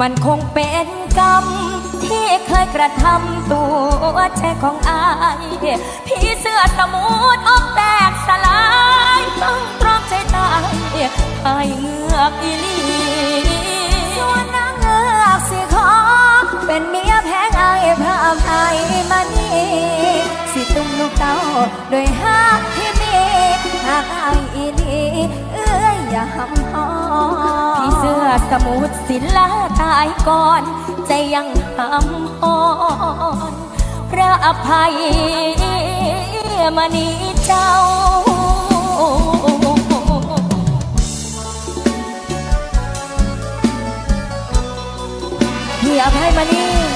มันคงเป็นกรรม ที่เคยกระทำตัวแช่ของอายพี่เสื้อสมุดอกแตกสลายต้องตรอมใจตายให้เงือกอีลีส่วนนางเงือกสิขอเป็นเมียแพงไอ้พระอภัยมานี่สิตุ้มลูกเต้าโดยหัก มุดศิลาตายก่อนใจยังหำหอนพระอภัยมณีเจ้าพี่อภัยมณี